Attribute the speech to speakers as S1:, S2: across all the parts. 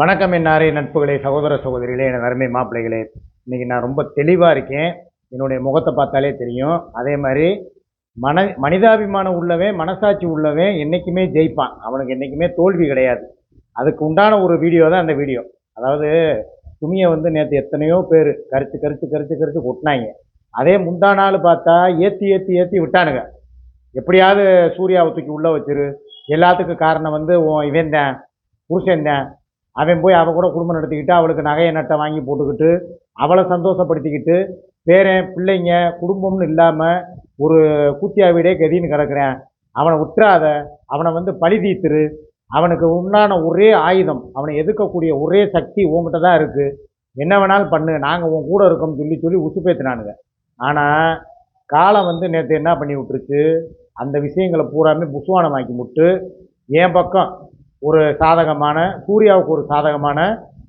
S1: வணக்கம் என்னாரே நட்புகளே சகோதர சகோதரிகளே என் அருமை மாப்பிள்ளைகளே. இன்னைக்கு நான் ரொம்ப தெளிவாக இருக்கேன். என்னுடைய முகத்தை பார்த்தாலே தெரியும். அதே மாதிரி மன மனிதாபிமானம் உள்ளவன் மனசாட்சி உள்ளவன் என்றைக்குமே ஜெயிப்பான். அவனுக்கு என்றைக்குமே தோல்வி கிடையாது. அதுக்கு உண்டான ஒரு வீடியோ தான் அந்த வீடியோ அதாவது துணியை வந்து நேற்று எத்தனையோ பேர் கரிச்சு கரிச்சு கரிச்சு கரிச்சு கொட்டினாங்க. அதே முந்தா நாள் பார்த்தா ஏற்றி ஏற்றி ஏற்றி விட்டானுங்க. எப்படியாவது சூர்யாவை தூக்கி உள்ளே வச்சிரு. எல்லாத்துக்கும் காரணம் வந்து உன் இவன் தான் புருஷன் தான் அவன் போய் அவள் கூட குடும்பம் நடத்திக்கிட்டு அவளுக்கு நகையை நட்டை வாங்கி போட்டுக்கிட்டு அவளை சந்தோஷப்படுத்திக்கிட்டு பேரன் பிள்ளைங்க குடும்பம்னு இல்லாமல் ஒரு கூத்தியா வீடே கதின்னு கிடக்குறேன். அவனை உற்றாத அவனை வந்து பழி தீத்துரு. அவனுக்கு உண்டான ஒரே ஆயுதம் அவனை எதிர்க்கக்கூடிய ஒரே சக்தி உங்ககிட்ட தான் இருக்குது என்ன வேணாலும் பண்ணு நாங்கள் உன் கூட இருக்கோம்னு சொல்லி சொல்லி உசுப்பேத்தினானுங்க. ஆனால் காலம் வந்து நேற்று என்ன பண்ணி விட்டுருச்சு? அந்த விஷயங்களை பூராமே புசுவானமாக்கி விட்டு என் பக்கம் ஒரு சாதகமான சூர்யாவுக்கு ஒரு சாதகமான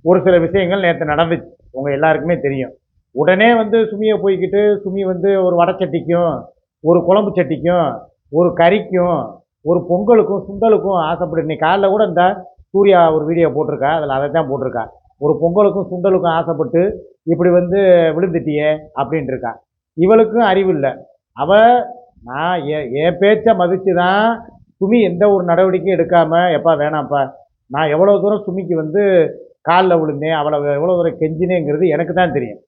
S1: ஒரு சில விஷயங்கள் நேற்று நடந்துச்சு. உங்கள் எல்லாருக்குமே தெரியும். உடனே வந்து சுமியை போய்க்கிட்டு சுமி வந்து ஒரு வடச்சட்டிக்கும் ஒரு குழம்பு சட்டிக்கும் ஒரு கறிக்கும் ஒரு பொங்கலுக்கும் சுண்டலுக்கும் ஆசைப்படு இன்னைக்கு காலைல கூட இந்த சூர்யா ஒரு வீடியோ போட்டிருக்கா? அதில் அதை தான் போட்டிருக்கா. ஒரு பொங்கலுக்கும் சுண்டலுக்கும் ஆசைப்பட்டு இப்படி வந்து விழுந்துட்டியே அப்படின்ட்டுருக்கா இவளுக்கும் அறிவு இல்லை அவ நான் என் என் பேச்சை மதித்து தான் சுமி எந்த ஒரு நடவடிக்கையும் எடுக்காமல் எப்பா வேணாம்ப்பா. நான் எவ்வளோ தூரம் சுமிக்கு வந்து காலில் விழுந்தேன் அவளை எவ்வளோ தூரம் கெஞ்சினேங்கிறது எனக்கு தான் தெரியும்.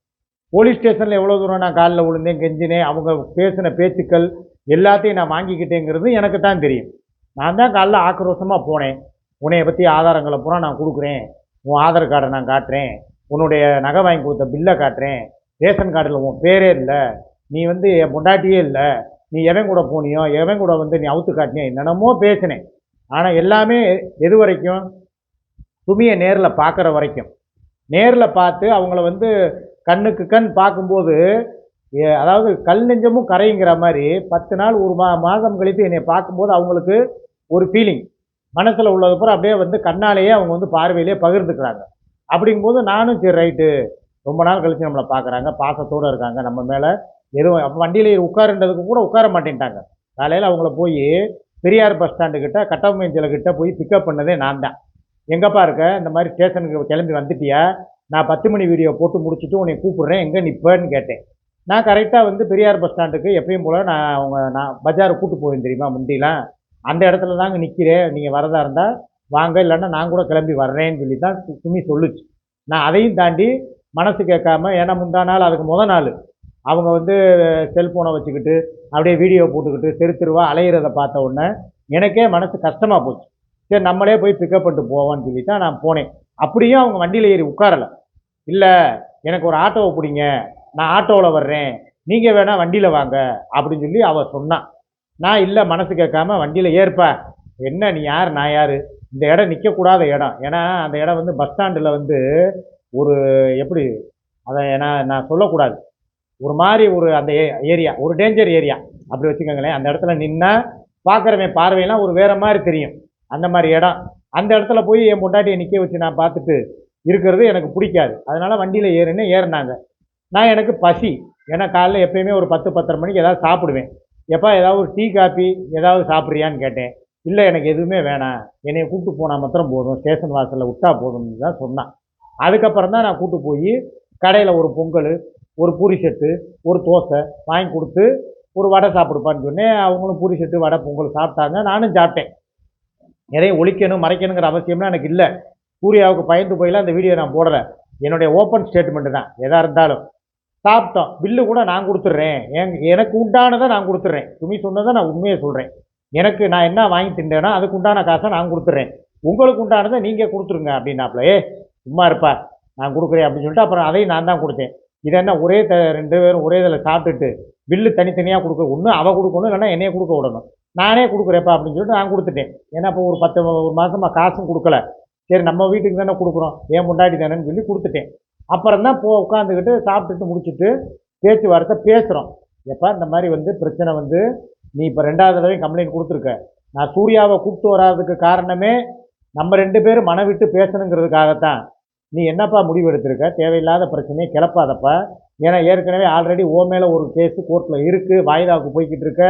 S1: போலீஸ் ஸ்டேஷனில் எவ்வளோ தூரம் நான் காலில் விழுந்தேன் கெஞ்சினேன் அவங்க பேசின பேச்சுக்கள் எல்லாத்தையும் நான் வாங்கிக்கிட்டேங்கிறது எனக்கு தான் தெரியும். நான் தான் காலைல ஆக்ரோஷமாக போனேன். உன்னைய பற்றி ஆதாரங்களை பூரா நான் கொடுக்குறேன். உன் ஆதார் கார்டை நான் காட்டுறேன். உன்னுடைய நகை வாங்கி கொடுத்த பில்லை காட்டுறேன். ரேஷன் கார்டில் உன் பேரே இல்லை. நீ வந்து என் பொண்டாட்டியே இல்லை. நீ எவன் கூட போனியோ எவன் கூட வந்து நீ அவுத்து காட்டினியோ என்னென்னமோ பேசினேன். ஆனால் எல்லாமே எது வரைக்கும்? சுமியை நேரில் பார்க்குற வரைக்கும். நேரில் பார்த்து அவங்கள வந்து கண்ணுக்கு கண் பார்க்கும்போது ஏ- அதாவது கல் நெஞ்சமும் கரைங்கிற மாதிரி பத்து நாள் ஒரு மா மாதம் கழித்து என்னை பார்க்கும்போது அவங்களுக்கு ஒரு ஃபீலிங் மனசில் உள்ளது பூரா அப்படியே வந்து கண்ணாலேயே அவங்க வந்து பார்வையிலே பகிர்ந்துக்கிறாங்க. அப்படிங்கும்போது நானும் சரி ரைட்டு. ரொம்ப நாள் கழித்து நம்மளை பார்க்குறாங்க பாசத்தோடு இருக்காங்க. நம்ம மேலே எதுவும் வண்டியில் உட்காருன்றதுக்கு கூட உட்கார மாட்டேன்ட்டாங்க. காலையில் அவங்கள போய் பெரியார் பஸ் ஸ்டாண்டுக்கிட்ட கட்டமைஞ்சலக்கிட்ட போய் பிக்கப் பண்ணதே நான் தான். எங்கப்பா இருக்க? இந்த மாதிரி ஸ்டேஷனுக்கு கிளம்பி வந்துட்டியா? நான் பத்து மணி வீடியோ போட்டு முடிச்சுட்டு உன்னை கூப்பிட்றேன். எங்கே நிற்பேன்னு கேட்டேன். நான் கரெக்டாக வந்து பெரியார் பஸ் ஸ்டாண்டுக்கு எப்பயும் போல் நான் அவங்க நான் பஜார் கூட்டு போவேன் தெரியுமா முந்திலாம் அந்த இடத்துல தாங்க நிற்கிறேன் நீங்கள் வரதா இருந்தால் வாங்க. இல்லைன்னா நான் கூட கிளம்பி வர்றேன்னு சொல்லி தான் சுமி சொல்லுச்சு. நான் அதையும் தாண்டி மனசு கேட்காம ஏன்னா முந்தா நாள் அதுக்கு முத நாள். அவங்க வந்து செல்ஃபோனை வச்சுக்கிட்டு அப்படியே வீடியோ போட்டுக்கிட்டு தெரு தெருவாக அலையிறத பார்த்த உடனே எனக்கே மனசு கஷ்டமாக போச்சு. சரி நம்மளே போய் பிக்கப் பண்ணிட்டு போவோம்னு சொல்லி தான் நான் போனேன். அப்படியும் அவங்க வண்டியில் ஏறி உட்காரலை. இல்லை எனக்கு ஒரு ஆட்டோவை பிடிங்க. நான் ஆட்டோவில் வர்றேன். நீங்கள் வேணால் வண்டியில் வாங்க அப்படின்னு சொல்லி அவள் சொன்னான் நான் இல்லை மனசு கேட்காம வண்டியில் ஏற்பா என்ன நீ யார்? நான் யார்? இந்த இடம் நிற்கக்கூடாத இடம். ஏன்னா அந்த இடம் வந்து பஸ் ஸ்டாண்டில் வந்து ஒரு எப்படி அதை நான் நான் சொல்லக்கூடாது. ஒரு மாதிரி ஒரு அந்த ஏரியா ஒரு டேஞ்சர் ஏரியா அப்படி வச்சுக்கோங்களேன் அந்த இடத்துல நின்னா பார்க்குறவன் பார்வையெல்லாம் ஒரு வேறு மாதிரி தெரியும். அந்த மாதிரி இடம். அந்த இடத்துல போய் என் பொண்டாட்டியை நிற்க வச்சு நான் பார்த்துட்டு இருக்கிறது எனக்கு பிடிக்காது. அதனால் வண்டியில் ஏறுன்னு ஏறினாங்க. நான் எனக்கு பசி. ஏன்னா காலைல எப்பயுமே ஒரு பத்து பத்தரை மணிக்கு ஏதாவது சாப்பிடுவேன். எப்பா ஏதாவது ஒரு டீ காப்பி ஏதாவது சாப்பிட்றியான்னு கேட்டேன். இல்லை எனக்கு எதுவுமே வேணாம். என்னையை கூப்பிட்டு போனால் மாத்திரம் போதும். ஸ்டேஷன் வாசலில் விட்டா போதும்னு தான் சொன்னான். அதுக்கப்புறம் தான் நான் கூப்பிட்டு போய் கடையில் ஒரு பொங்கல் ஒரு பூரி செட்டு ஒரு தோசை வாங்கி கொடுத்து ஒரு வடை சாப்பிடுப்பான்னு சொன்னேன். அவங்களும் பூரி செட்டு வடை பொங்கல் சாப்பிட்டாங்க. நானும் சாப்பிட்டேன். எதையும் ஒழிக்கணும் மறைக்கணுங்கிற அவசியம்லாம் எனக்கு இல்லை. சூர்யாவுக்கு பயந்து போயிலாம் அந்த வீடியோ நான் போடலை. என்னுடைய ஓப்பன் ஸ்டேட்மெண்ட்டு தான் எதாக இருந்தாலும். சாப்பிட்டோம். பில்லு கூட நான் கொடுத்துட்றேன். என் எனக்கு உண்டானதை நான் கொடுத்துட்றேன். துணி சொன்னதை நான் உண்மையை சொல்கிறேன் எனக்கு நான் என்ன வாங்கி தின்றேனோ அதுக்கு உண்டான காசை நான் கொடுத்துட்றேன். உங்களுக்கு உண்டானதை நீங்கள் கொடுத்துருங்க அப்படின்னாப்புல ஏ சும்மா இருப்பா. நான் கொடுக்குறேன் அப்படின்னு சொல்லிட்டு அப்புறம் அதையும் நான் தான் கொடுத்தேன். இதை என்ன ஒரே த ரெண்டு பேரும் ஒரே இதில் சாப்பிட்டுட்டு பில்லு தனித்தனியாக கொடுக்க ஒன்று அவள் கொடுக்கணும் இல்லைன்னா என்னைய கொடுக்க விடணும். நானே கொடுக்குறேப்பா அப்படின்னு சொல்லிட்டு நான் கொடுத்துட்டேன். ஏன்னா இப்போ ஒரு பத்து ஒரு மாதமாக காசும் கொடுக்கல. சரி நம்ம வீட்டுக்கு தானே கொடுக்குறோம். ஏன் முண்டாடி தானேன்னு சொல்லி கொடுத்துட்டேன். அப்புறம் தான் போ உட்காந்துக்கிட்டு சாப்பிட்டுட்டு முடிச்சுட்டு பேச்சுவார்த்தை பேசுகிறோம் எப்போ இந்த மாதிரி வந்து பிரச்சனை வந்து நீ இப்போ ரெண்டாவது தடவை கம்ப்ளைண்ட் கொடுத்துருக்க. நான் சூர்யாவை கூப்பிட்டு வராததுக்கு காரணமே நம்ம ரெண்டு பேரும் மன விட்டு பேசணுங்கிறதுக்காகத்தான். நீ என்னப்பா முடிவு எடுத்திருக்க? தேவையில்லாத பிரச்சனையை கிளப்பாதப்பா. ஏன்னா ஏற்கனவே ஆல்ரெடி ஓ மேலே ஒரு கேஸு கோர்ட்டில் இருக்குது வாய்தாவுக்கு போய்கிட்டு இருக்க.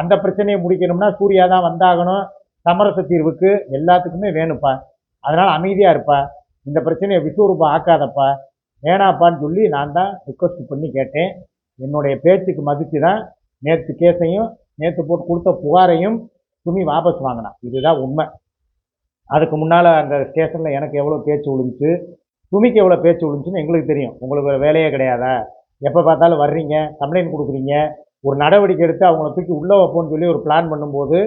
S1: அந்த பிரச்சனையை முடிக்கணும்னா சூர்யா தான் வந்தாகணும். சமரச தீர்வுக்கு எல்லாத்துக்குமே வேணும்ப்பா. அதனால் அமைதியாக இருப்பா. இந்த பிரச்சனையை விஸ்வரூபம் ஆக்காதப்பா. வேணாப்பான்னு சொல்லி நான் தான் ரிக்வஸ்ட் பண்ணி கேட்டேன். என்னுடைய பேச்சுக்கு மதித்து தான் நேற்று கேஸையும் நேற்று போட்டு கொடுத்த புகாரையும் துணி வாபஸ் வாங்கினான். இதுதான் உண்மை. அதுக்கு முன்னால் அந்த ஸ்டேஷனில் எனக்கு எவ்வளோ பேச்சு விழுந்துச்சு? சுமிக்கு எவ்வளோ பேச்சு விழுந்துச்சுன்னு எங்களுக்கு தெரியும். உங்களுக்கு வேலையே கிடையாதா? எப்போ பார்த்தாலும் வர்றீங்க கம்ப்ளைண்ட் கொடுக்குறீங்க. ஒரு நடவடிக்கை எடுத்து அவங்கள தூக்கி உள்ளே வைப்போன்னு சொல்லி ஒரு பிளான் பண்ணும்போது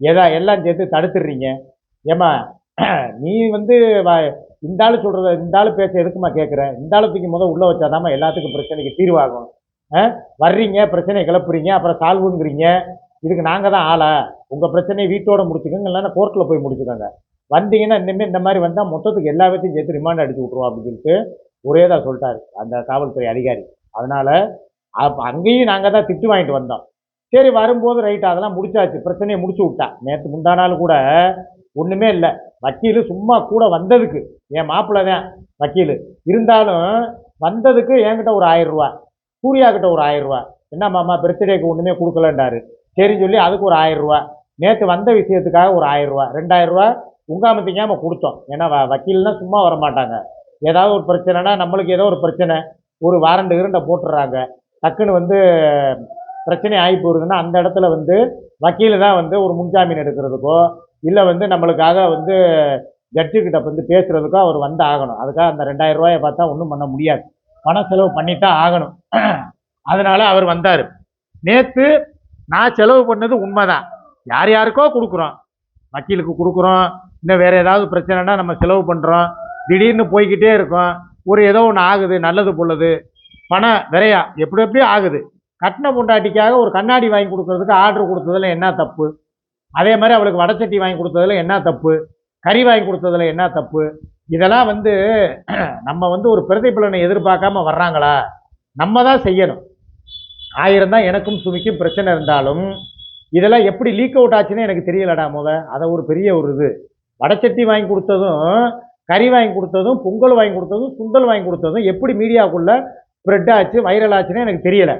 S1: எதா எல்லாம் சேர்த்து தடுத்துடுறீங்க. ஏம்மா நீ வந்து இந்த ஆள் சொல்கிறத இந்த ஆள் பேச எதுக்குமா கேட்குற இந்த ஆளை தூக்கி முதல் உள்ளே வச்சாதாம்மா எல்லாத்துக்கும் பிரச்சனைக்கு தீர்வாகும். ஆ? வர்றீங்க பிரச்சனையை கிளப்புறீங்க அப்புறம் சால்வுங்கிறீங்க. இதுக்கு நாங்கள் தான் ஆளா? உங்கள் பிரச்சனையை வீட்டோட முடிச்சுக்கோங்க இல்லைன்னா கோர்ட்டில் போய் முடிச்சுக்கோங்க. வந்தீங்கன்னா இனிமேல் இந்த மாதிரி வந்தால் மொத்தத்துக்கு எல்லா பேர்த்தையும் சேர்த்து ரிமாண்ட் அடிச்சு விட்ருவோம் அப்படின்னு சொல்லிட்டு ஒரே தான் சொல்லிட்டாரு அந்த காவல்துறை அதிகாரி. அதனால் அப்போ அங்கேயும் நாங்கள் தான் திட்டு வாங்கிட்டு வந்தோம். சரி வரும்போது ரைட் அதெல்லாம் முடிச்சாச்சு. பிரச்சனையை முடிச்சு விட்டா. நேற்று முந்தா நாள் கூட ஒன்றுமே இல்லை. வக்கீல் சும்மா கூட வந்ததுக்கு என் மாப்பிள்ளை தான் வக்கீல். இருந்தாலும் வந்ததுக்கு என்கிட்ட ஒரு ஆயிரம் ரூபா சூர்யா கிட்ட ஒரு ஆயிரம் ரூபா என்ன மாமா பர்த்டேக்கு ஒன்றுமே கொடுக்கலன்றாரு. சரின்னு சொல்லி அதுக்கு ஒரு ஆயிரம் ரூபா நேற்று வந்த விஷயத்துக்காக ஒரு ஆயிரம் ரூபா ரெண்டாயிரம் கொடுத்தோம். ஏன்னா வ வக்கீல்னா சும்மா வர மாட்டாங்க ஏதாவது ஒரு பிரச்சனைனா நம்மளுக்கு ஏதோ ஒரு பிரச்சனை ஒரு வாரண்டு இரண்டை போட்டுடுறாங்க டக்குன்னு வந்து பிரச்சனை ஆகி போகுதுன்னா அந்த இடத்துல வந்து வக்கீல் தான் வந்து ஒரு முன்ஜாமீன் எடுக்கிறதுக்கோ இல்லை வந்து நம்மளுக்காக வந்து ஜட்ஜுக்கிட்ட வந்து பேசுகிறதுக்கோ அவர் வந்து ஆகணும். அதுக்காக அந்த ரெண்டாயிரம் ரூபாயை பார்த்தா ஒன்றும் பண்ண முடியாது. பண செலவு பண்ணித்தான் ஆகணும். அதனால் அவர் வந்தார். நேற்று நான் செலவு பண்ணது உண்மைதான். யார் யாருக்கோ கொடுக்குறோம். வக்கீலுக்கு கொடுக்குறோம். இன்னும் வேறு ஏதாவது பிரச்சனைனா நம்ம செலவு பண்ணுறோம் திடீர்னு போய்கிட்டே இருக்கோம். ஒரு ஏதோ ஒன்று ஆகுது நல்லது பொழுது பணம் விரையா எப்படி எப்படி ஆகுது. கட்டின பொண்டாட்டிக்காக ஒரு கண்ணாடி வாங்கி கொடுக்கறதுக்கு ஆர்டர் கொடுத்ததுல என்ன தப்பு? அதே மாதிரி அவளுக்கு வடச்சட்டி வாங்கி கொடுத்ததுல என்ன தப்பு? கறி வாங்கி கொடுத்ததுல என்ன தப்பு? இதெல்லாம் வந்து நம்ம வந்து ஒரு பிரதிபலனை எதிர்பார்க்காம வர்றாங்களா? நம்ம தான் செய்யணும். ஆயிரம் தான் எனக்கும் சுமிக்கும் பிரச்சனை இருந்தாலும் இதெல்லாம் எப்படி லீக் அவுட் ஆச்சுன்னு எனக்கு தெரியலடா முத. அதை ஒரு பெரிய ஒரு இது. வடச்சட்டி வாங்கி கொடுத்ததும் கறி வாங்கி கொடுத்ததும் பொங்கல் வாங்கி கொடுத்ததும் சுண்டல் வாங்கி கொடுத்ததும் எப்படி மீடியாவுக்குள்ளே ஸ்ப்ரெட் ஆச்சு வைரல் ஆச்சுன்னு எனக்கு தெரியலை.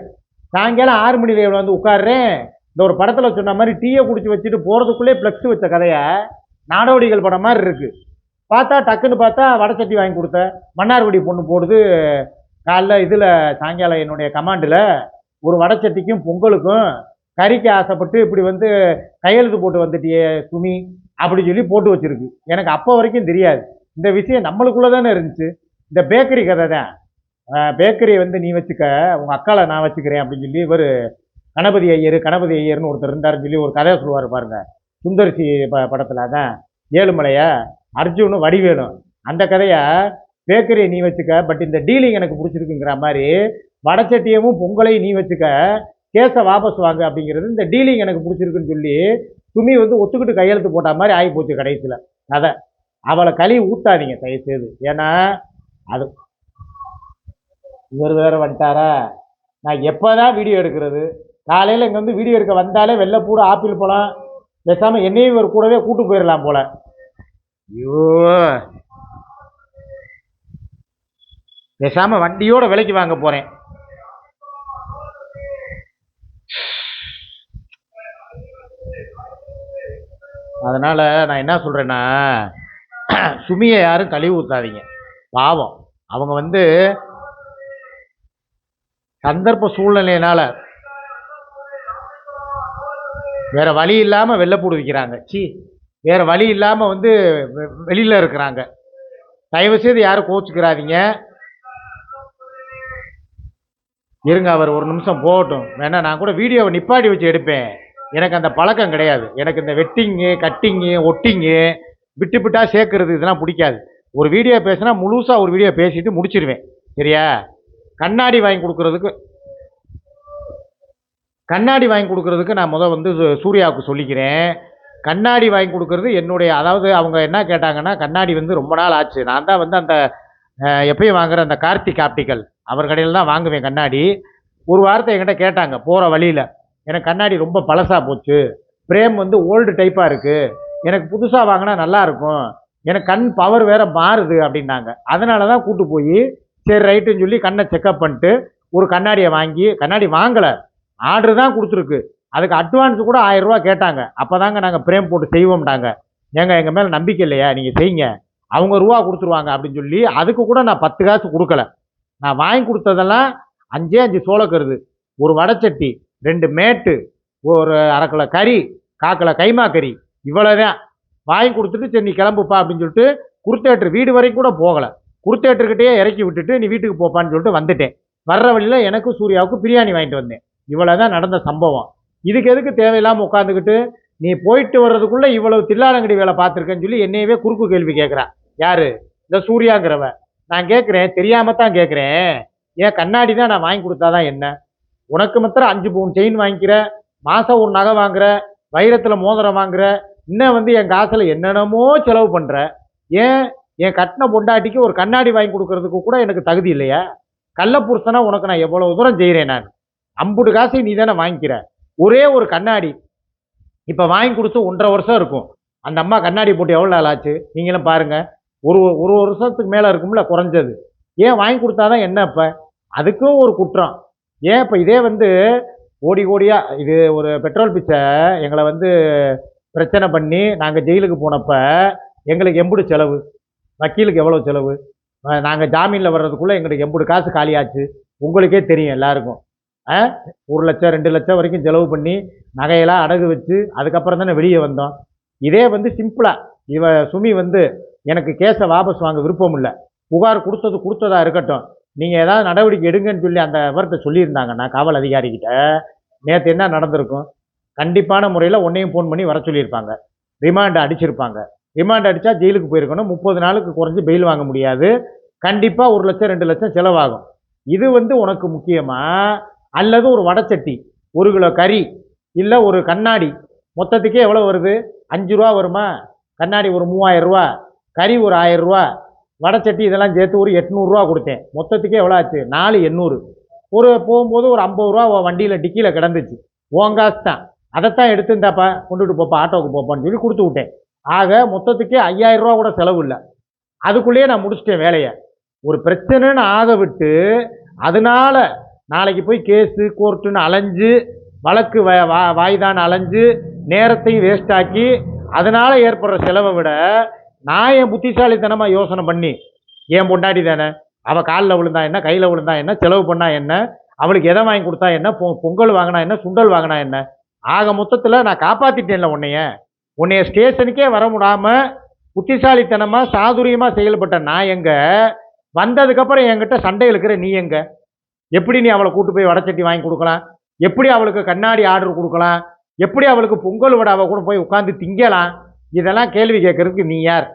S1: சாயங்காலம் ஆறு மணி வேவில் வந்து உட்காடுறேன் இந்த ஒரு படத்தில் சொன்ன மாதிரி டீயை குடிச்சு வச்சுட்டு போகிறதுக்குள்ளே ஃப்ளெக்ஸ் வச்ச கதையை நாடோடிகள் படம் மாதிரி இருக்குது பார்த்தா டக்குன்னு பார்த்தா வடச்சட்டி வாங்கி கொடுத்த மன்னார்குடி பொண்ணு போடுது. காலைல இதில் சாயங்காலம் என்னுடைய கமாண்டில் ஒரு வடச்சட்டிக்கும் பொங்கலுக்கும் கறிக்கு ஆசைப்பட்டு இப்படி வந்து கையெழுத்து போட்டு வந்துட்டியே சுமி. அப்படி சொல்லி போட்டு வச்சுருக்கு. எனக்கு அப்போ வரைக்கும் தெரியாது. இந்த விஷயம் நம்மளுக்குள்ளே தானே இருந்துச்சு. இந்த பேக்கரி கதை தான். பேக்கரி வந்து நீ வச்சுக்க உங்கள் அக்காவை நான் வச்சுக்கிறேன் அப்படின்னு சொல்லி இவர் கணபதி ஐயர் கணபதி ஐயர்னு ஒருத்தர் இருந்தாருன்னு சொல்லி ஒரு கதையை சொல்லுவார் பாருங்க. சுந்தரிசி ப படத்தில் அதான். ஏழுமலையை? அர்ஜுனும் வடிவேலும் அந்த கதையை பேக்கரியை நீ வச்சுக்க பட் இந்த டீலிங் எனக்கு பிடிச்சிருக்குங்கிற மாதிரி வடச்சட்டியமும் பொங்கலையும் நீ வச்சுக்க கேஸை வாபஸ் வாங்க அப்படிங்கிறது இந்த டீலிங் எனக்கு பிடிச்சிருக்குன்னு சொல்லி சுமி வந்து ஒத்துக்கிட்டு கையெழுத்து போட்ட மாதிரி ஆகி போச்சு கடைசியில். கதை. அவளை களி ஊத்தாதீங்க தயவுசெய்து. ஏன்னா அது இவர் வேற வந்துட்டாரா? நான் எப்போ தான் வீடியோ எடுக்கிறது? காலையில் இங்கே வந்து வீடியோ எடுக்க வந்தாலே வெள்ளைப்பூடு ஆப்பிள் பழம் பேசாமல் என்னையும் இவர் கூடவே கூட்டு போயிடலாம் போல. ஐயோ. பேசாமல் வண்டியோட விலைக்கு வாங்க போகிறேன் அதனால் நான் என்ன சொல்கிறேன்னா சுமியை யாரும் கழிவு ஊற்றாதீங்க பாவம். அவங்க வந்து சந்தர்ப்ப சூழ்நிலையினால் வேறு வழி இல்லாமல் வெள்ளைப்பூடு விற்கிறாங்க. சி வேறு வழி இல்லாமல் வந்து வெ- இருக்கிறாங்க. தயவு செய்து யாரும் கோச்சுக்கிறாதீங்க. இருங்க அவர் ஒரு நிமிஷம் போகட்டும். வேணா நான் கூட வீடியோவை நிப்பாட்டி வச்சு எடுப்பேன். எனக்கு அந்த பழக்கம் கிடையாது. எனக்கு இந்த வெட்டிங்கு கட்டிங்கு ஒட்டிங்கு விட்டு விட்டா சேர்க்கறது இதெல்லாம் பிடிக்காது. ஒரு வீடியோ பேசினா முழுசாக ஒரு வீடியோ பேசிட்டு முடிச்சிருவேன். சரியா? கண்ணாடி வாங்கி கொடுக்கறதுக்கு கண்ணாடி வாங்கி கொடுக்கறதுக்கு நான் முதல் வந்து சு- சூர்யாவுக்கு சொல்லிக்கிறேன். கண்ணாடி வாங்கி கொடுக்கறது என்னுடைய அதாவது அவங்க என்ன கேட்டாங்கன்னா கண்ணாடி வந்து ரொம்ப நாள் ஆச்சு. நான் தான் வந்து அந்த எப்பயும் வாங்குற அந்த கார்த்திக் ஆப்டிக்கல் அவர் கடையில் தான் வாங்குவேன் கண்ணாடி. ஒரு வாரத்தை என்கிட்ட கேட்டாங்க போகிற வழியில். எனக்கு கண்ணாடி ரொம்ப பழசாக போச்சு. ஃப்ரேம் வந்து ஓல்டு டைப்பாக இருக்குது எனக்கு புதுசாக வாங்கினா நல்லா இருக்கும். எனக்கு கண் பவர் வேற மாறுது அப்படின்னாங்க. அதனால தான் கூட்டு போய் சரி ரைட்டுன்னு சொல்லி கண்ணை செக்கப் பண்ணிட்டு ஒரு கண்ணாடியை வாங்கி கண்ணாடி வாங்கலை. ஆர்டர் தான் கொடுத்துருக்கு. அதுக்கு அட்வான்ஸ் கூட ஆயிரம் ரூபா கேட்டாங்க. அப்போ தாங்க நாங்கள் பிரேம் போட்டு செய்வோம்ட்டாங்க ஏங்க எங்கள் மேலே நம்பிக்கை இல்லையா? நீங்கள் செய்யுங்க. அவங்க ரூபா கொடுத்துருவாங்க அப்படின்னு சொல்லி அதுக்கு கூட நான் பத்து காசு கொடுக்கல. நான் வாங்கி கொடுத்ததெல்லாம் அஞ்சே அஞ்சு சோளக்கருது. ஒரு வடச்சட்டி ரெண்டு மேட்டு ஒரு அரை கறி காக்கிலோ கைமா கறி இவ்வளோதான் வாங்கி கொடுத்துட்டு சரி நீ கிளம்புப்பா அப்படின்னு சொல்லிட்டு குருத்தேட்டர் வீடு வரைக்கும் கூட போகலை. குருத்தேட்டர்கிட்டயே இறக்கி விட்டுட்டு நீ வீட்டுக்கு போப்பான்னு சொல்லிட்டு வந்துட்டேன். வர்ற வழியில் எனக்கும் சூர்யாவுக்கும் பிரியாணி வாங்கிட்டு வந்தேன். இவ்வளோதான் நடந்த சம்பவம். இதுக்கு எதுக்கு தேவையில்லாமல் உட்காந்துக்கிட்டு நீ போயிட்டு வர்றதுக்குள்ளே இவ்வளவு தில்லாலங்கடி வேலை பார்த்துருக்கேன்னு சொல்லி என்னையவே குறுக்கு கேள்வி கேட்குறா யார்? இந்த சூர்யாங்கிறவ. நான் கேட்குறேன் தெரியாமல் தான் கேட்குறேன் ஏன் கண்ணாடி தான் நான் வாங்கி கொடுத்தாதான் என்ன? உனக்கு மாத்திரம் அஞ்சு பவுன் செயின் வாங்கிக்கிற மாதம் ஒரு நகை வாங்குற வைரத்தில் மோதிரம் வாங்குற இன்னும் வந்து என் காசில் என்னென்னமோ செலவு பண்ணுற ஏன் என் கட்டின பொண்டாட்டிக்கு ஒரு கண்ணாடி வாங்கி கொடுக்கறதுக்கு கூட எனக்கு தகுதி இல்லையா? கள்ள புருஷனா உனக்கு நான் எவ்வளோ தூரம் செய்கிறேன் நான்? அம்புடு காசை நீ தானே வாங்கிக்கிற. ஒரே ஒரு கண்ணாடி இப்போ வாங்கி கொடுத்து ஒன்றரை வருஷம் இருக்கும். அந்த அம்மா கண்ணாடி போட்டு எவ்வளோ நாள் ஆச்சு? நீங்களும் பாருங்கள் ஒரு ஒரு வருஷத்துக்கு மேலே இருக்கும்ல குறைஞ்சது. ஏன் வாங்கி கொடுத்தாதான் என்ன இப்போ அதுக்கும் ஒரு குற்றம். ஏன் இப்போ இதே வந்து கோடி கோடியாக இது ஒரு பெட்ரோல் பிச்சை எங்களை வந்து பிரச்சனை பண்ணி நாங்கள் ஜெயிலுக்கு போனப்போ எங்களுக்கு எம்புடு செலவு வக்கீலுக்கு எவ்வளோ செலவு? நாங்கள் ஜாமீனில் வர்றதுக்குள்ளே எங்களுக்கு எம்புடு காசு காலியாச்சு. உங்களுக்கே தெரியும் எல்லாருக்கும். ஆ ஒரு லட்சம் ரெண்டு லட்சம் வரைக்கும் செலவு பண்ணி நகையெல்லாம் அடகு வச்சு அதுக்கப்புறம் தானே வெளியே வந்தோம். இதே வந்து சிம்பிளாக இவ சுமி வந்து எனக்கு கேஸை வாபஸ் வாங்க விருப்பம் இல்லை. புகார் கொடுத்தது கொடுத்ததா இருக்கட்டும். நீங்கள் ஏதாவது நடவடிக்கை எடுங்கன்னு சொல்லி அந்த விவரத்தை சொல்லியிருந்தாங்கன்னா காவல் அதிகாரிகிட்ட. நேற்று என்ன நடந்திருக்கும்? கண்டிப்பான முறையில் உன்னையும் ஃபோன் பண்ணி வர சொல்லியிருப்பாங்க. ரிமாண்ட் அடிச்சிருப்பாங்க. ரிமாண்ட் அடித்தா ஜெயிலுக்கு போயிருக்கணும். முப்பது நாளுக்கு குறைஞ்சி பெயில் வாங்க முடியாது. கண்டிப்பாக ஒரு லட்சம் ரெண்டு லட்சம் செலவாகும். இது வந்து உனக்கு முக்கியமாக அல்லது ஒரு வடச்சட்டி ஒரு கிலோ கறி இல்லை ஒரு கண்ணாடி? மொத்தத்துக்கே எவ்வளோ வருது? அஞ்சு ரூபா வருமா? கண்ணாடி ஒரு மூவாயிரம் ரூபா கறி ஒரு ஆயிரம் ரூபா வடச்சட்டி இதெல்லாம் சேர்த்து ஒரு எட்நூறுரூவா கொடுத்தேன். மொத்தத்துக்கே எவ்வளோ ஆச்சு? நாலு எண்ணூறு. ஒரு போகும்போது ஒரு ஐம்பது ரூபா வண்டியில் டிக்கியில் கிடந்துச்சு. உன் காசு தான். அதைத்தான் எடுத்து இந்தாப்பா கொண்டுட்டு போப்பா ஆட்டோவுக்கு போப்பான்னு சொல்லி கொடுத்து விட்டேன். ஆக மொத்தத்துக்கே ஐயாயிரம் ரூபா கூட செலவு இல்லை. அதுக்குள்ளேயே நான் முடிச்சிட்டேன் வேலையை. ஒரு பிரச்சனைன்னு ஆக விட்டு அதனால நாளைக்கு போய் கேஸு கோர்ட்டுன்னு அலைஞ்சு வழக்கு வ- வா- வாய்தான்னு அலைஞ்சு நேரத்தையும் வேஸ்ட் ஆக்கி அதனால் ஏற்படுற செலவை விட நான் என் புத்திசாலித்தனமாக யோசனை பண்ணி என் பொண்டாட்டி தானே அவள் காலில் விழுந்தா என்ன கையில் விழுந்தா என்ன செலவு பண்ணா என்ன அவளுக்கு எதை வாங்கி கொடுத்தா என்ன பொ பொங்கல் வாங்கினா என்ன சுண்டல் வாங்கினா என்ன ஆக மொத்தத்தில் நான் காப்பாற்றிட்டேன்ல உன்னைய. உன்னைய ஸ்டேஷனுக்கே வர முடாமல் புத்திசாலித்தனமாக சாதுரியமாக செயல்பட்ட நான் எங்கே? வந்ததுக்கப்புறம் என்கிட்ட சண்டை இருக்கிற நீ எங்கே? எப்படி நீ அவளை கூட்டு போய் வடச்சட்டி வாங்கி கொடுக்கலாம்? எப்படி அவளுக்கு கண்ணாடி ஆர்டர் கொடுக்கலாம்? எப்படி அவளுக்கு பொங்கல் விட அவள் கூட போய் உட்காந்து திங்கலாம்? இதெல்லாம் கேள்வி கேட்கறதுக்கு நீ யார்?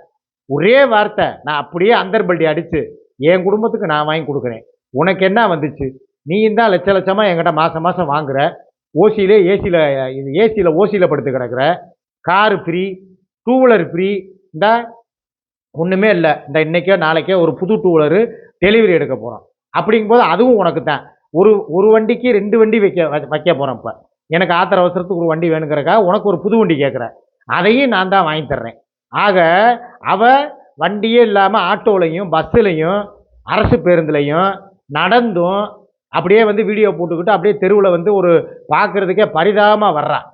S1: ஒரே வார்த்தை நான் அப்படியே அந்தர்பல்டி அடித்து என் குடும்பத்துக்கு நான் வாங்கி கொடுக்குறேன். உனக்கு என்ன வந்துச்சு? நீ தான் லட்ச லட்சமாக என்கிட்ட மாதம் மாதம் வாங்குற. ஓசியிலே ஏசியில் இது ஏசியில் ஓசியில் படுத்து கிடக்குற. Car free two wheeler free இந்த ஒன்றுமே இல்லை. இந்த இன்றைக்கோ நாளைக்கோ ஒரு புது டூ வீலரு டெலிவரி எடுக்க போகிறோம் அப்படிங்கும்போது அதுவும் உனக்கு தான். ஒரு ஒரு வண்டிக்கு ரெண்டு வண்டி வைக்க வைக்க போகிறோம் இப்போ. எனக்கு ஆத்திர அவசரத்துக்கு ஒரு வண்டி வேணுங்கிறக்கா உனக்கு ஒரு புது வண்டி கேட்குறேன் அதையும் நான் தான் வாங்கி தர்றேன். ஆக அவ வண்டியே இல்லாமல் ஆட்டோலையும் பஸ்ஸுலையும் அரசு பேருந்துலையும் நடந்தும் அப்படியே வந்து வீடியோ போட்டுக்கிட்டு அப்படியே தெருவில் வந்து ஒரு பார்க்குறதுக்கே பரிதாபமாக வர்றான்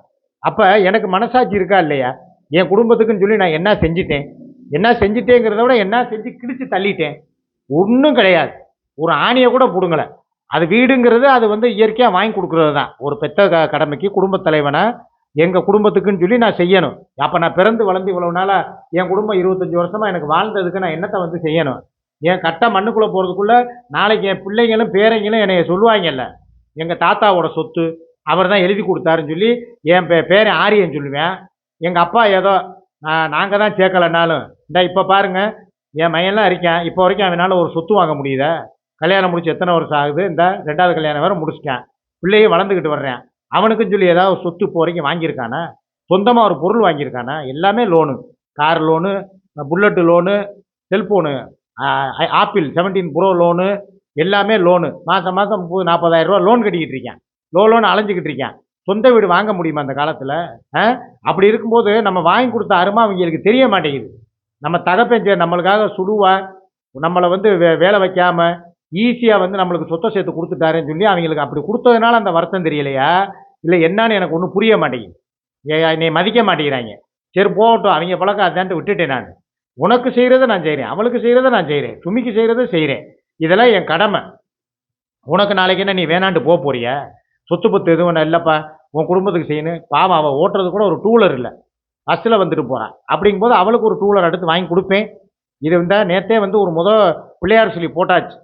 S1: அப்போ எனக்கு மனசாட்சி இருக்கா இல்லையா? என் குடும்பத்துக்குன்னு சொல்லி நான் என்ன செஞ்சிட்டேன்? என்ன செஞ்சிட்டேங்கிறத விட என்ன செஞ்சு கிழிச்சு தள்ளிட்டேன். ஒன்றும் கிடையாது. ஒரு ஆணியை கூட பிடுங்கலை. அது வீடுங்கிறது அது வந்து இயற்கையாக வாங்கி கொடுக்குறது தான் ஒரு பெத்த கடமைக்கு குடும்பத் தலைவனை எங்கள் குடும்பத்துக்குன்னு சொல்லி நான் செய்யணும். அப்போ நான் பிறந்து வளர்ந்து இவ்வளவு நாளாக என் குடும்பம் இருபத்தஞ்சி வருஷமாக எனக்கு வாழ்ந்ததுக்கு நான் என்னத்தை வந்து செய்யணும்? என் கட்ட மண்ணுக்குள்ளே போகிறதுக்குள்ளே நாளைக்கு என் பிள்ளைங்களும் பேரைங்களும் என்னைய சொல்லுவாங்கல்ல எங்கள் தாத்தாவோட சொத்து அவர் தான் எழுதி கொடுத்தாருன்னு சொல்லி என் பே பேரன் ஆரியன் சொல்லுவேன். எங்கள் அப்பா ஏதோ நாங்கள் தான் சேர்க்கலைனாலும் இந்த இப்போ பாருங்கள் என் மையன்லாம் இருக்கேன் இப்போ வரைக்கும் அவனால் ஒரு சொத்து வாங்க முடியுதே கல்யாணம் முடிச்சு எத்தனை வருஷம் ஆகுது? இந்த ரெண்டாவது கல்யாணம் வேறு முடிச்சிட்டேன். பிள்ளையும் வளர்ந்துக்கிட்டு வர்றேன். அவனுக்குன்னு சொல்லி ஏதாவது ஒரு சொத்து இப்போ வரைக்கும் வாங்கியிருக்கானா? சொந்தமாக ஒரு பொருள் வாங்கியிருக்கானா? எல்லாமே loan car loan Bullet loan cellphone Apple seventeen pro loan எல்லாமே லோனு மாதம் மாதம் முப்பது நாற்பதாயிரரூவா லோன் கட்டிக்கிட்டு இருக்கேன். லோ லோன் அலைஞ்சிக்கிட்டு இருக்கேன். சொந்த வீடு வாங்க முடியுமா அந்த காலத்தில்? அப்படி இருக்கும்போது நம்ம வாங்கி கொடுத்த அருமை அவங்களுக்கு தெரிய மாட்டேங்குது. நம்ம தகப்பெஞ்ச நம்மளுக்காக சுடுவா நம்மளை வந்து வே வேலை வைக்காமல் ஈஸியாக வந்து நம்மளுக்கு சொத்தை சேர்த்து கொடுத்துட்டாருன்னு சொல்லி அவங்களுக்கு அப்படி கொடுத்ததுனால அந்த வருத்தம் தெரியலையா? இல்லை என்னன்னு எனக்கு ஒன்றும் புரிய மாட்டேங்குது. ஏ என்னை மதிக்க மாட்டேங்கிறாங்க. சரி போகட்டும் அவங்க பழக்கம் அதான்ட்டு விட்டுட்டேன் நான். உனக்கு செய்கிறத நான் செய்கிறேன் அவளுக்கு செய்கிறத நான் செய்கிறேன் சுமிக்கு செய்கிறத செய்கிறேன் இதெல்லாம் என் கடமை. உனக்கு நாளைக்கு என்ன நீ வேணான்ட்டு போக போறிய? சொத்து பத்து எதுவும் ஒன்றும் இல்லைப்பா. உன் குடும்பத்துக்கு செய்யணும். பாவம் அவள் ஓட்டுறது கூட ஒரு டூலர் இல்லை. பஸ்ஸில் வந்துட்டு போகிறான் அப்படிங்கும்போது அவளுக்கு ஒரு டூலர் எடுத்து வாங்கி கொடுப்பேன். இது இருந்தால் நேற்றே வந்து ஒரு முத பிள்ளையார் சொல்லி போட்டாச்சு.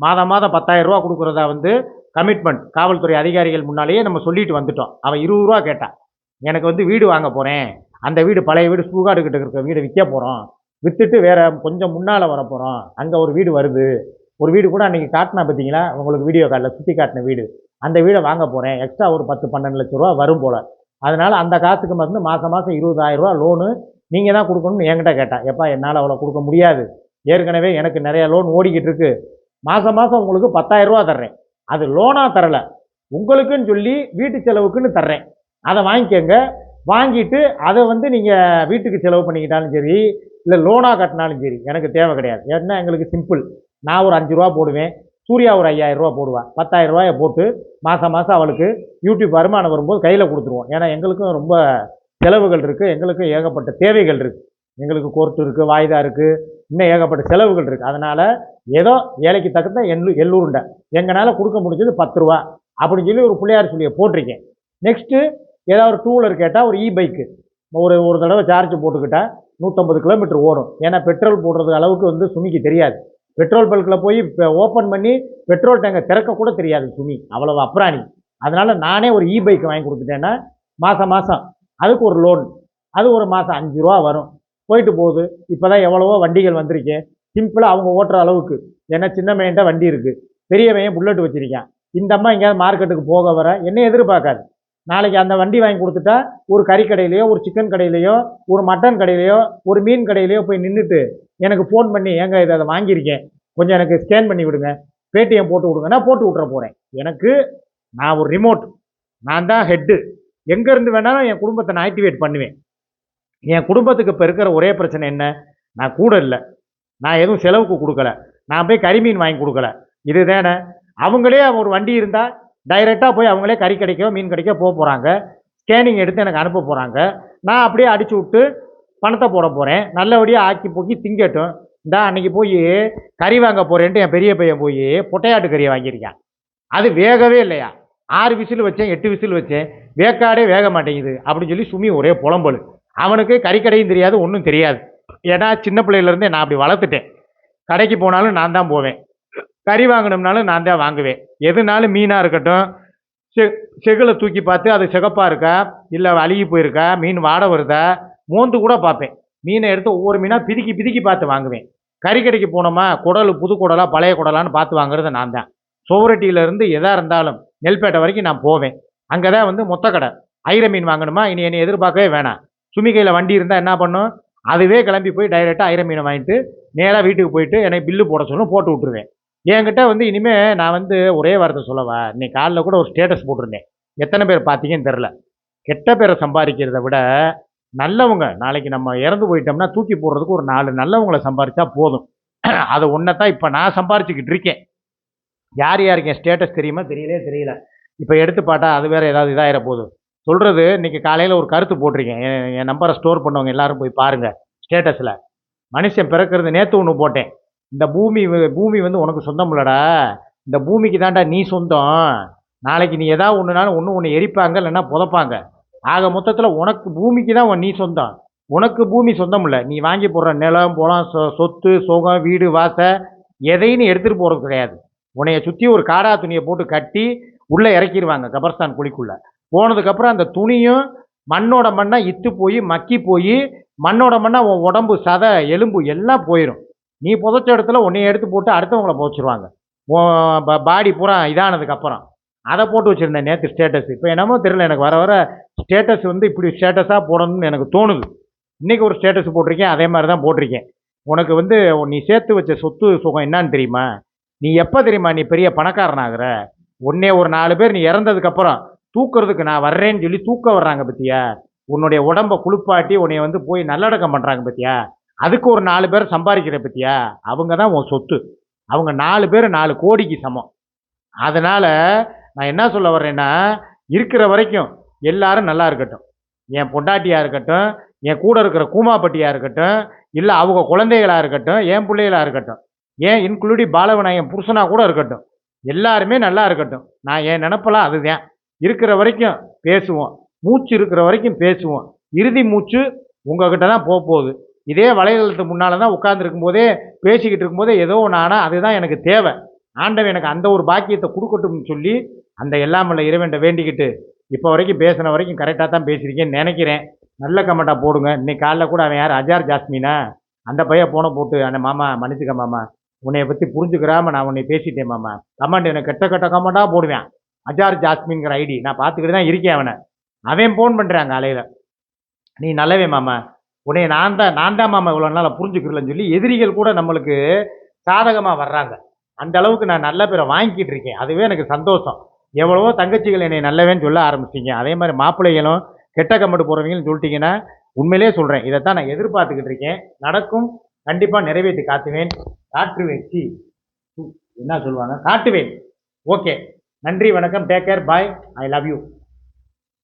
S1: மாதம் மாதம் பத்தாயிரம் ரூபா கொடுக்குறதா வந்து கமிட்மெண்ட் காவல்துறை அதிகாரிகள் முன்னாலேயே நம்ம சொல்லிட்டு வந்துட்டோம். அவன் இருபது ரூபா கேட்டான். எனக்கு வந்து வீடு வாங்க போகிறேன் அந்த வீடு பழைய வீடு சூகாடு கிட்ட இருக்க வீடு விற்க போகிறோம் விற்றுட்டு வேறு கொஞ்சம் முன்னால் வர போகிறோம் அங்கே ஒரு வீடு வருது. ஒரு வீடு கூட அன்றைக்கி காட்டினா பார்த்தீங்களா உங்களுக்கு வீடியோ காலில் சுற்றி காட்டின வீடு. அந்த வீடை வாங்க போகிறேன் எக்ஸ்ட்ரா ஒரு பத்து பன்னெண்டு லட்ச ரூபா வரும் போல். அதனால் அந்த காசுக்கு வந்து மாதம் மாதம் இருபதாயிரம் ரூபா லோனு நீங்கள் தான் கொடுக்கணும்னு என்கிட்ட கேட்டா எப்பா என்னால் அவ்வளோ கொடுக்க முடியாது. ஏற்கனவே எனக்கு நிறையா லோன் ஓடிக்கிட்டு இருக்கு. மாதம் மாதம் உங்களுக்கு பத்தாயிரம் ரூபா தர்றேன். அது லோனாக தரலை. உங்களுக்குன்னு சொல்லி வீட்டு செலவுக்குன்னு தர்றேன். அதை வாங்கிக்கோங்க. வாங்கிட்டு அதை வந்து நீங்கள் வீட்டுக்கு செலவு பண்ணிக்கிட்டாலும் சரி இல்லை லோனாக கட்டினாலும் சரி எனக்கு தேவை கிடையாது. ஏன்னா எங்களுக்கு சிம்பிள் நான் ஒரு அஞ்சு ரூபா போடுவேன். சூர்யா ஒரு ஐயாயிரம் ரூபா போடுவாள் பத்தாயிரம் ரூபாயை போட்டு மாதம் மாதம் அவளுக்கு யூடியூப் வருமானம் வரும்போது கையில் கொடுத்துருவோம். ஏன்னா எங்களுக்கும் ரொம்ப செலவுகள் இருக்குது எங்களுக்கும் ஏகப்பட்ட தேவைகள் இருக்குது எங்களுக்கு கோர்ட்டு இருக்குது வாய்தா இருக்குது இன்னும் ஏகப்பட்ட செலவுகள் இருக்குது அதனால் ஏதோ வேலைக்கு தகுந்த எள்ளு எள்ளூருண்டை. எங்களால் கொடுக்க முடிஞ்சது பத்து ரூபா அப்படின்னு சொல்லி ஒரு பிள்ளையார் சொல்லியை போட்டிருக்கேன். நெக்ஸ்ட்டு ஏதாவது ஒரு டூ வீலர் கேட்டால் ஒரு இ பைக்கு ஒரு ஒரு தடவை சார்ஜ் போட்டுக்கிட்டால் நூற்றம்பது கிலோமீட்டர் ஓடும். ஏன்னா பெட்ரோல் போடுறது அளவுக்கு வந்து சுமிக்கு தெரியாது. பெட்ரோல் பல்கில் போய் ஓப்பன் பண்ணி பெட்ரோல் டேங்கை திறக்க கூட தெரியாது சுமி. அவ்வளவு அப்ராணி. அதனால் நானே ஒரு இ பைக் வாங்கி கொடுத்துட்டேன்னா மாதம் மாதம் அதுக்கு ஒரு லோன் அது ஒரு மாதம் அஞ்சு ரூபா வரும். போயிட்டு போகுது. இப்போ தான் எவ்வளவோ வண்டிகள் வந்திருக்கேன் சிம்பிளாக அவங்க ஓட்டுற அளவுக்கு. ஏன்னா சின்ன மையன்ட்ட வண்டி இருக்குது பெரிய மையன் புல்லட் வச்சுருக்கேன். இந்த அம்மா எங்கேயாவது மார்க்கெட்டுக்கு போக வர என்ன எதிர்பார்க்காது. நாளைக்கு அந்த வண்டி வாங்கி கொடுத்துட்டா ஒரு கறிக்கடையிலையோ ஒரு சிக்கன் கடையிலையோ ஒரு மட்டன் கடையிலையோ ஒரு மீன் கடையிலையோ போய் நின்றுட்டு எனக்கு ஃபோன் பண்ணி ஏங்க இதை அதை வாங்கியிருக்கேன். கொஞ்சம் எனக்கு ஸ்கேன் பண்ணி விடுங்க. பேடிஎம் போட்டு விடுங்க. நான் போட்டு விட்ற போகிறேன் எனக்கு நான் ஒரு ரிமோட் நான் தான் ஹெட்டு எங்கேருந்து வேணாலும் என் குடும்பத்தை நான் ஆக்டிவேட் பண்ணுவேன். என் குடும்பத்துக்கு இப்போ இருக்கிற ஒரே பிரச்சனை என்ன? நான் கூட இல்லை. நான் எதுவும் செலவுக்கு கொடுக்கல. நான் போய் கறிமீன் வாங்கி கொடுக்கல. இதுதானே? அவங்களே ஒரு வண்டி இருந்தால் டைரெக்டாக போய் அவங்களே கறி கிடைக்கோ மீன் கிடைக்கோ போக போகிறாங்க ஸ்கேனிங் எடுத்து எனக்கு அனுப்ப போகிறாங்க நான் அப்படியே அடிச்சு விட்டு பணத்தை போட போகிறேன் நல்லபடியாக ஆக்கி போக்கி திங்கட்டும். இந்த அன்னைக்கு போய் கறி வாங்க போகிறேன்ட்டு என் பெரிய பையன் போய் பொட்டையாட்டு கறியை வாங்கியிருக்கான். அது வேகவே இல்லையா? ஆறு விசில் வச்சேன் எட்டு விசில் வச்சேன். வேக்காடே வேக மாட்டேங்குது. அப்படின்னு சொல்லி சுமி ஒரே புலம்பலு. அவனுக்கு கறிக்கடையும் தெரியாது ஒன்றும் தெரியாது. ஏன்னா சின்ன பிள்ளையிலேருந்தே நான் அப்படி வளர்த்துட்டேன். கடைக்கு போனாலும் நான் தான் போவேன். கறி வாங்கணும்னாலும் நான் தான் வாங்குவேன். எதுனாலும் மீனாக இருக்கட்டும் செ செகுலை தூக்கி பார்த்து அது சிகப்பாக இருக்கா இல்லை அழுகி போயிருக்கா மீன் வாட வருதா மோந்து கூட பார்ப்பேன். மீனை எடுத்து ஒவ்வொரு மீனாக பிதுக்கி பிதுக்கி பார்த்து வாங்குவேன். கறி கடைக்கு போனோமா குடல் புது குடலா பழைய குடலான்னு பார்த்து வாங்குறது நான் தான். சோவரட்டியிலேருந்து எதாக இருந்தாலும் நெல்பேட்டை வரைக்கும் நான் போவேன். அங்கே தான் வந்து மொத்த கடை. ஐர மீன் வாங்கணுமா இனி என்னை எதிர்பார்க்கவே வேணாம். சுமிகையில் வண்டி இருந்தால் என்ன பண்ணும்? அதுவே கிளம்பி போய் டைரெக்டாக ஐர மீனை வாங்கிட்டு நேராக வீட்டுக்கு போயிட்டு என்னை பில்லு போட சொல்லணும் போட்டு விட்ருவேன் என்கிட்ட வந்து இனிமேல் நான் வந்து ஒரே வார்த்தை சொல்லவா? இன்னைக்கு காலைல கூட ஒரு ஸ்டேட்டஸ் போட்டிருந்தேன். எத்தனை பேர் பார்த்தீங்கன்னு தெரில கெட்ட பேரை சம்பாதிக்கிறத விட நல்லவங்க நாளைக்கு நம்ம இறந்து போயிட்டோம்னா தூக்கி போடுறதுக்கு ஒரு நாலு நல்லவங்களை சம்பாரிச்சா போதும். அதை ஒன்றை தான் இப்போ நான் சம்பாரிச்சுக்கிட்டு இருக்கேன். யார் யாருக்கு என் ஸ்டேட்டஸ் தெரியுமா? தெரியலே தெரியல. இப்போ எடுத்து பாட்டா அது வேறு ஏதாவது இதாகிற போதும் சொல்கிறது இன்றைக்கி காலையில் ஒரு கருத்து போட்டிருக்கேன். என் என் நம்பரை ஸ்டோர் பண்ணவங்க எல்லாரும் போய் பாருங்கள் ஸ்டேட்டஸில். மனுஷன் பிறக்கிறது நேற்று ஒன்று போட்டேன். இந்த பூமி பூமி வந்து உனக்கு சொந்தம் இல்லடா. இந்த பூமிக்கு தாண்டா நீ சொந்தம். நாளைக்கு நீ எதாவது ஒன்றுனாலும் ஒன்று ஒன்று எரிப்பாங்க இல்லைன்னா புதைப்பாங்க. ஆக மொத்தத்தில் உனக்கு பூமிக்கு தான் உன் நீ சொந்தம். உனக்கு பூமி சொந்தம் இல்லை. நீ வாங்கி போடுற நிலம் புலம் சொ சொத்து சுகம் வீடு வாசை எதையும் எடுத்துகிட்டு போகிறது கிடையாது. உன்னைய சுற்றி ஒரு காடா துணியை போட்டு கட்டி உள்ளே இறக்கிடுவாங்க கபர்ஸ்தான் குழிக்குள்ளே. போனதுக்கப்புறம் அந்த துணியும் மண்ணோட மண்ணாக இத்து போய் மக்கி போய் மண்ணோட மண்ணாக உன் உடம்பு சதை எலும்பு எல்லாம் போயிடும் நீ புதைச்ச இடத்துல உன்னைய எடுத்து போட்டு அடுத்தவங்கள புதைச்சிருவாங்க. பாடி பூரா இதானதுக்கப்புறம் அதை போட்டு வச்சுருந்தேன் நேற்று ஸ்டேட்டஸ் இப்போ என்னமோ தெரியல எனக்கு வர வர ஸ்டேட்டஸ் வந்து இப்படி ஸ்டேட்டஸாக போடணும்னு எனக்கு தோணுது. இன்றைக்கி ஒரு ஸ்டேட்டஸ் போட்டிருக்கேன் அதே மாதிரி தான் போட்டிருக்கேன். உனக்கு வந்து நீ சேர்த்து வச்ச சொத்து சுகம் என்னன்னு தெரியுமா? நீ எப்போ தெரியுமா நீ பெரிய பணக்காரனாகிற? ஆகுற உன்னே ஒரு நாலு பேர் நீ இறந்ததுக்கப்புறம் தூக்குறதுக்கு நான் வர்றேன்னு சொல்லி தூக்க வர்றாங்க பத்தியா? உன்னுடைய உடம்ப குளிப்பாட்டி உன்னை வந்து போய் நல்லடக்கம் பண்ணுறாங்க பத்தியா? அதுக்கு ஒரு நாலு பேர் சம்பாதிக்கிற பத்தியா? அவங்க தான் உன் சொத்து. அவங்க நாலு பேர் நாலு கோடிக்கு சமம். அதனால் நான் என்ன சொல்ல வர்றேன்னா இருக்கிற வரைக்கும் எல்லாரும் நல்லா இருக்கட்டும். என் பொண்டாட்டியாக இருக்கட்டும் என் கூட இருக்கிற கூமாப்பட்டியாக இருக்கட்டும் இல்லை அவங்க குழந்தைகளாக இருக்கட்டும் என் பிள்ளைகளாக இருக்கட்டும் ஏன் இன்க்ளூடிங் என் புருஷனாக கூட இருக்கட்டும் எல்லாருமே நல்லா இருக்கட்டும். நான் என் நினப்பெல்லாம் அதுதான். இருக்கிற வரைக்கும் பேசுவோம். மூச்சு இருக்கிற வரைக்கும் பேசுவோம். இறுதி மூச்சு உங்ககிட்ட தான் போக போகுது. இதே வலைதளத்து முன்னால் தான் உட்காந்துருக்கும் போதே பேசிக்கிட்டு இருக்கும்போதே ஏதோ ஒன்று ஆனால் அதுதான் எனக்கு தேவை. ஆண்டவன் எனக்கு அந்த ஒரு பாக்கியத்தை கொடுக்கட்டும்னு சொல்லி அந்த எல்லாம் எல்லாமல்ல இறைவன்ட்ட வேண்டிக்கிட்டு இப்போ வரைக்கும் பேசின வரைக்கும் கரெக்டாக தான் பேசியிருக்கேன்னு நினைக்கிறேன். நல்ல கமெண்ட்டாக போடுங்க. இன்னைக்கு காலைல கூட அவன் யார்? அஜார் ஜாஸ்மினா? அந்த பையன் போன போட்டு அந்த மாமா மன்னிச்சுக்க மாமா. உன்னைய பற்றி புரிஞ்சுக்கிறாம நான் உன்னை பேசிட்டேன் மாமா. கமெண்ட் எனக்கு கெட்ட கெட்ட கமெண்ட்டாக போடுவேன். அஜார் ஜாஸ்மின்ங்கிற ஐடி. நான் பார்த்துக்கிட்டு தான் இருக்கேன் அவனை. அவன் ஃபோன் பண்ணுறாங்க அலையில் நீ நல்லவே மாமா. உன்னை நான் தான் நான் தான் மாமா இவ்வளோ நாள் புரிஞ்சுக்கிறலன்னு சொல்லி எதிரிகள் கூட நம்மளுக்கு சாதகமாக வர்றாங்க. அந்த அளவுக்கு நான் நல்ல பேரை வாங்கிக்கிட்டு இருக்கேன். அதுவே எனக்கு சந்தோஷம். எவ்வளவோ தங்கச்சிகள் என்னை நல்லவேன்னு சொல்ல ஆரம்பிச்சிங்க அதே மாதிரி மாப்பிள்ளைகளும் கெட்ட கம்பட்டு போடுறவங்கன்னு சொல்லிட்டீங்கன்னா உண்மையிலே சொல்கிறேன் இதை தான் நான் எதிர்பார்த்துக்கிட்டு இருக்கேன். நடக்கும். கண்டிப்பாக நிறைவேற்றி காத்துவேன் காட்டுவேன் சி என்ன சொல்லுவாங்க? காட்டுவேன். ஓகே. நன்றி வணக்கம். Take care bye I love you